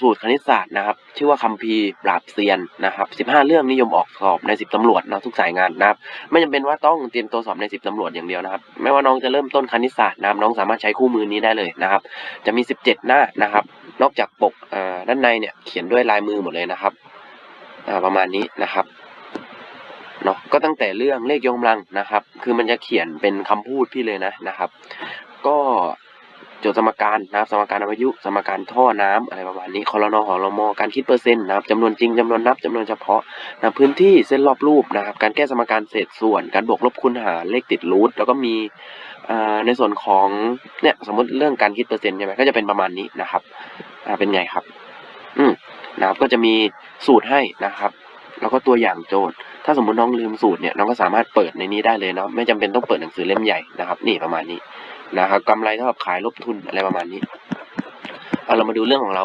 สูตรคณิตศาสตร์นะครับชื่อว่าคัมภีร์ปราบเซียนนะครับสิบห้าเรื่องนิยมออกสอบในสิบตำรวจนะทุกสายงานนะครับไม่จำเป็นว่าต้องเตรียมตัวสอบในสิบตำรวจอย่างเดียวนะครับ ไม่ว่าน้องจะเริ่มต้นคณิตศาสตร์นะครับน้องสามารถใช้คู่มือนี้ได้เลยนะครับ จะมีสิบเจ็ดหน้านะครับ นอกจากปกอ่าด้านในเนี่ยเขียนด้วยลายมือหมดเลยนะครับประมาณนี้นะครับเนาะก็ตั้งแต่เรื่องเลขยกกำลังนะครับ คือมันจะเขียนเป็นคำพูดพี่เลยนะนะครับ ก็ จทย์สมการนะครับสมการอวยุสมการท่อน้ำอะไรประมาณนี้คอรนอหอรมอการคิดเปอร์เซ็นต์นะครับจำนวนจริงจำนวนนับจำนวนเฉพาะนะพื้นที่เส้นรอบรูปนะครับ การแก้สมการเศษส่วน การบวกลบคูณหารเลขติดรูทแล้วก็มีในส่วนของเนี่ยสมมติเรื่องการคิดเปอร์เซ็นต์ใช่ไหมก็จะเป็นประมาณนี้นะครับเป็นไงครับ อืมนะครับก็จะมีสูตรให้นะครับ แล้วก็ตัวอย่างโจทย์ ถ้าสมมติน้องลืมสูตรเนี่ยน้องก็สามารถเปิดในนี้ได้เลยเนาะไม่จำเป็นต้องเปิดหนังสือเล่มใหญ่นะครับ นี่ประมาณนี้ นะครับกำไรเท่ากับขายลบทุนอะไรประมาณนี้เอาเรามาดูเรื่องของเรา